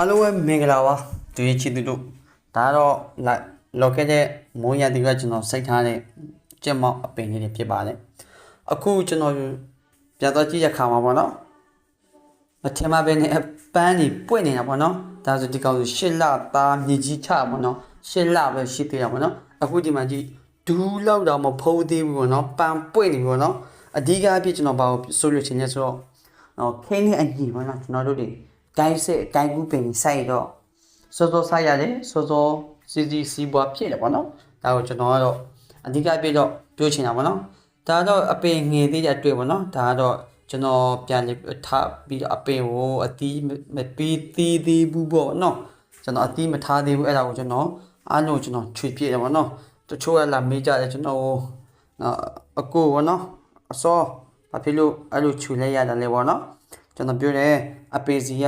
အားလုံးပဲမင်္ဂလာပါသူရဲ့ချစ်သူတို့ဒါကတော့လိုက်လော်ခဲ့တဲ့မိုးရတီကကျွန်တော်စိတ်ထားတဲ့ကြက်မောက်အပင်လေးတွေဖြစ်ပါတယ်အခုကျွန်တော်ပြန်တော့ကြည့်ရခါမှာပေါ့နော်မထင်မှပဲနဲ့အပန်းကြီးပွင့်နေတာပေါ့နော်ဒါဆိုဒီကောင်ဆိုရှစ်လသားမြေကြီးချပေါ့နော်ရှစ်လပဲရှိသေးတာပေါ့နော်အခုဒီမှာကြည့်ဒူးလောက်တော့မဖုံးသေးဘူးပေါ့နော်ပန်းပွင့်နေပြီပေါ့နော်အဓိကအဖြစ်ကျွန်တော်ဘာလို့ဆိုလို့ချင်လဲဆိုတော့နော်ခင်းနဲ့အညီပေါ့နော်ကျွန်တော်တို့တွေ တိုင်းစစ်တိုင်းကူးပင်စိုက်တော့စောစောဆိုင်ရတယ်စောစောစီစီစီပွားဖြစ်တယ်ပေါ့နော်ဒါကိုကျွန်တော်ကတော့အဓိကပြတော့ပြောချင်တာပေါ့နော်ဒါတော့အပင်ငယ်သေးတဲ့အတွက်ပေါ့နော်ဒါကတော့ကျွန်တော်ပြန်လေထားပြီးတော့အပင်ကိုအတီးမပြီးသေးသေးဘူးပေါ့နော်ကျွန်တော်အတီးမထားသေးဘူးအဲ့ဒါကိုကျွန်တော်အားလုံးကျွန်တော်ခြွေပြည့်တယ်ပေါ့နော်တချို့ကလာမေးကြတယ်ကျွန်တော်နော်အကိုပေါ့နော်အစောဘာဖြစ်လို့အဲ့လိုခြွေလိုက်ရတာလဲပေါ့နော် ကျွန်တော်ပြောတယ်အပေစီက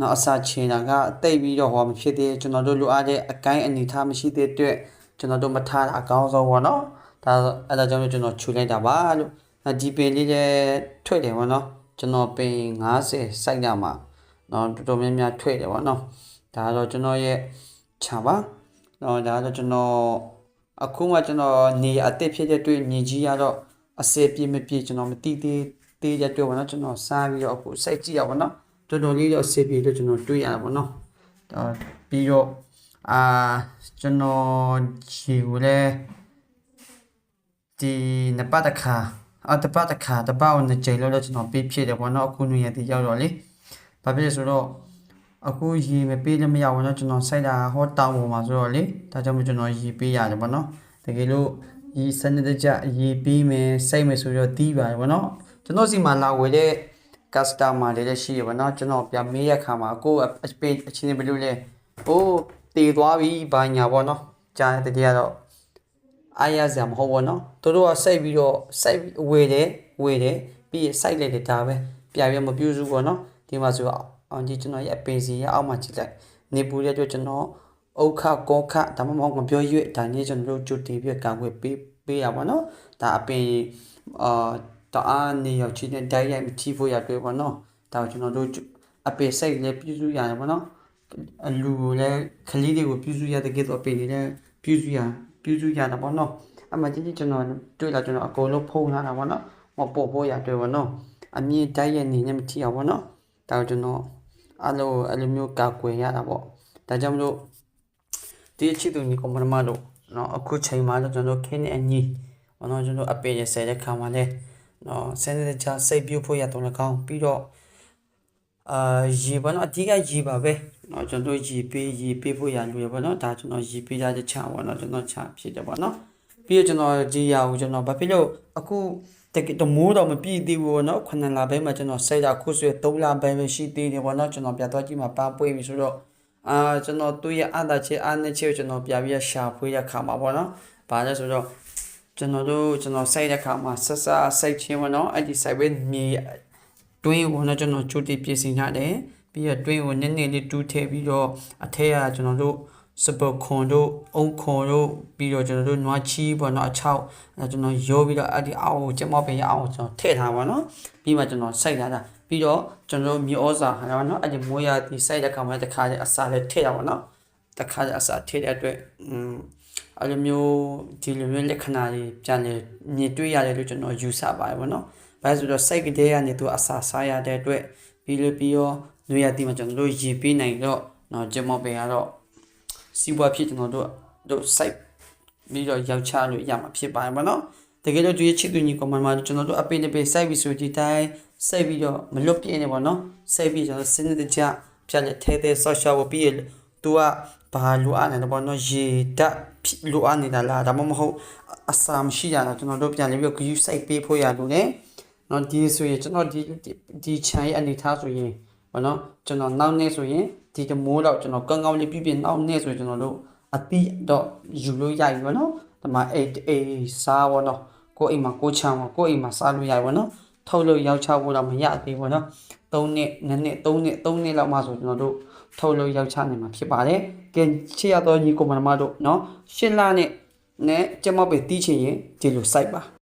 နော်အစာချင်တာကတိတ်ပြီးတော့ဟောမဖြစ်သေးကျွန်တော်တို့လိုအပ်တဲ့အကိုင်းအနေထားမရှိသေးတဲ့အတွက်ကျွန်တော်တို့မထားတာအကောင်းဆုံးပေါ့နော်ဒါအဲ့ဒါကြောင့်ကျွန်တော်ခြူလိုက်တာပါလို့ဒီပင်လေးလည်းထွက်တယ်ပေါ့နော်ကျွန်တော်ပင်90စိုက်ရမှာနော်တော်တော်များများထွက်တယ်ပေါ့နော်ဒါတော့ကျွန်တော်ရဲ့ခြံပါနော်ဒါတော့ကျွန်တော်အခုမှကျွန်တော်နေအစ်စ်ဖြစ်တဲ့တွေ့မြေကြီးရတော့အစပြည့်မပြည့်ကျွန်တော်မသိသေး သေးတဲ့တွေ့ပါတော့ကျွန်တော်စားပြီးတော့အခုစိတ်ကြည့်ရပါတော့တော်တော်လေးတော့အစပြည့်တော့ကျွန်တော်တွေ့ရတာပေါ့နော်တော့ပြီးတော့အာကျွန်တော်ခြေကိုလည်းဒီနပတ်တစ်ခါအတပတ်တစ်ခါတပတ်ကိုနှစ်ကြိမ်လောက်တော့ကျွန်တော်ပေးဖြစ်တယ်ပေါ့နော်အခုနွေရည်ရောက်တော့လေဘာဖြစ်လဲဆိုတော့ အခုရေမပေးလည်းမရဘူးเนาะကျွန်တော်စိုက်တာဟောတောင်းပေါ်မှာဆိုတော့လေဒါကြောင့်မို့ကျွန်တော်ရေပေးရတယ်ဗောနော်တကယ်လို့ရေစနစ်တကျရေပေးမယ်စိုက်မယ်ဆိုတော့တီးပါတယ်ဗောနော် ကျွန်တော်စီမှာလာဝယ်တဲ့ customer တွေလည်းရှိရဗောနော်ကျွန်တော်ပြန်မေးရခါမှာကိုယ့်အပေးအချင်းဘယ်လိုလဲဟိုးတည်သွားပြီဘာညာဗောနော်ကြားတဲ့တရားတော့အားရစရာမဟုတ်ဘောနော်တို့တို့ကစိုက်ပြီးတော့စိုက်ဝေတယ်ဝေတယ်ပြီးရင်စိုက်လိုက်တယ်ဒါပဲပြပြမပြူးစုဘောနော်ဒီမှာဆိုအောင်ဒီကျွန်တော်ရဲ့အပင်စီရဲ့အောက်မှာကြည့်လိုက်နေပူတဲ့အတွက်ကျွန်တော်ဥခကောခဒါမှမဟုတ်မပြောရွေ့ဒါနေ့ကျွန်တော်တို့ကြိုတင်ပြီးကာကွယ်ပေးပေးရပါတော့ဒါအပင်အာ တအားနေရောက်ချင်းတဲ့တိုက်ရိုက်မထိဖို့ရတွေ့ပါတော့ဒါကိုကျွန်တော်တို့အပင်စိတ်လည်းပြုစုရတယ်ပါတော့အလူကိုလည်းခလီးတွေကိုပြုစုရတဲ့ကဲတော့အပင်တွေလည်းပြုစုရပြုစုရတာပေါ့နော်အမှကြီးကြီးကျွန်တော်တွေ့လာကျွန်တော်အကုန်လုံးဖုံးလာတာပေါ့နော်မပေါ်ပေါ်ရတွေ့ပါတော့အမြင့်တိုက်ရိုက်နေနဲ့မထိအောင်ပေါ့နော်ဒါကိုကျွန်တော်အဲ့လိုအဲ့လိုမျိုးကာကွယ်ရတာပေါ့ဒါကြောင့်မလို့ဒီအချစ်သူညီကောင်မတို့နော်အခုချိန်မှာတော့ကျွန်တော်ခင်းနေအညီဘာလို့ကျွန်တော်အပင်ရဆဲတဲ့ခါမှာလဲ နော်စနေကြစိတ်ပြုတ်ဖို့ရတော့လည်းကောင်းပြီးတော့အာရေဘာလို့အကြီးကရေပါပဲနော်ကျွန်တော်ရေပေးရေပေးဖို့ရလူရပါတော့ဒါကျွန်တော်ရေပေးရတဲ့ချာပေါ့နော်ကျွန်တော်ချာဖြစ်တယ်ပေါ့နော်ပြီးတော့ကျွန်တော်ဒီရကိုကျွန်တော်ဘာဖြစ်လို့အခုတကယ်တမိုးတော့မပြည့်သေးဘူးပေါ့နော်ခုနှစ်လပဲမှကျွန်တော်စိတ်ဓာတ်ခုဆွေ3လပဲပဲရှိသေးတယ်ပေါ့နော်ကျွန်တော်ပြတော့ကြည့်မှာပန်းပွေးပြီဆိုတော့အာကျွန်တော်သူ့ရဲ့အတားချေအားနဲ့ချေကျွန်တော်ပြပြရှာဖွေရခါမှာပေါ့နော်ဘာလဲဆိုတော့ ကျွန်တော်တို့ကျွန်တော်စိုက်တဲ့ခါမှာဆက်စစိုက်ချင်းပေါ့နော်အဲ့ဒီစိုက်ပဲမြေတွင်းကိုတော့ကျွန်တော်ချူတီပြင်ဆင်ထားတယ်ပြီးတော့တွင်းကိုနည်းနည်းလေးတူးထည့်ပြီးတော့အထက်ကကျွန်တော်တို့စပခွန်တို့အုံခွန်တို့ပြီးတော့ကျွန်တော်တို့နွားချီပေါ့နော်အချောက်အဲကျွန်တော်ရိုးပြီးတော့အဲ့ဒီအောက်ကိုကျမောက်ပင်ရအောင်ကျွန်တော်ထည့်ထားပါနော်ပြီးမှကျွန်တော်စိုက်ထားတာပြီးတော့ကျွန်တော်တို့မြေဩဇာဟာနော်အဲ့ဒီမိုးရဒီစိုက်တဲ့ခါမှာတခါကျအစာလေးထည့်ရပါနော်တခါကျအစာထည့်တဲ့အတွက်อืม အဲ့လိုမျိုးဒီလိုမျိုးလက္ခဏာတွေပြန်လေမြင်တွေ့ရတယ်လို့ကျွန်တော်ယူဆပါတယ်ပေါ့နော်ဘာလို့ဆိုတော့စိုက်ကလေးကနေသူအစာစားရတဲ့အတွက်ပြီးလို့ပြီးရောလူရတီမှာကျွန်တော်တို့ရေပေးနိုင်တော့နော်ကျမောက်ပင်ကတော့စီးပွားဖြစ်ကျွန်တော်တို့တို့ site ပြီးတော့ရောက်ချလို့ရမှာဖြစ်ပါတယ်ဗောနော်တကယ်တော့ဒီချစ်သူညီကောင်မမှာကျွန်တော်တို့အပိနေပိ site ပြီးဆိုဒီတိုင်းစိတ်ပြီးတော့မလွတ်ပြင်းနေဗောနော်စိတ်ပြီးကျွန်တော်စနစ်တကျဖြတ်လက်ထဲထဲဆော့ရှော့ပြီး तू ကဘာလိုအပ်နေတယ်ဗောနော်ရေဓာတ် လိုအပ်နေတာလားဒါမှမဟုတ်အစာမရှိရတာကျွန်တော်တို့ပြန်လေးပြီးတော့ view site ပေးဖို့ရလို့လေနော်ဒီဆိုရင်ကျွန်တော်ဒီဒီ channel ရဲ့အနေထားဆိုရင်ဗောနော်ကျွန်တော်နောက်နေ့ဆိုရင်ဒီတမိုးတော့ကျွန်တော်ကောင်းကောင်းလေးပြပြနောက်နေ့ဆိုရင်ကျွန်တော်တို့အတိတော့ယူလို့ရပြီဗောနော်ဒီမှာအေးအေးစားဗောနော်ကိုအိမ်မှာကိုချမ်းဗောကိုအိမ်မှာစားလို့ရပြီဗောနော်ထုတ်လို့ရောက်ချဖို့တော့မရသေးဘူးဗောနော် 3နှစ်2နှစ်3နှစ်3နှစ်လောက်မှဆိုကျွန်တော်တို့ထုတ်လို့ရောက်ချနိုင်မှာဖြစ်ပါတယ်ကဲချစ်ရတော့ညီကိုမနမတို့နော်ရှင်းလာနဲ့နဲ့ကျမပဲတီးချင်ရင်ဒီလိုစိုက်ပါ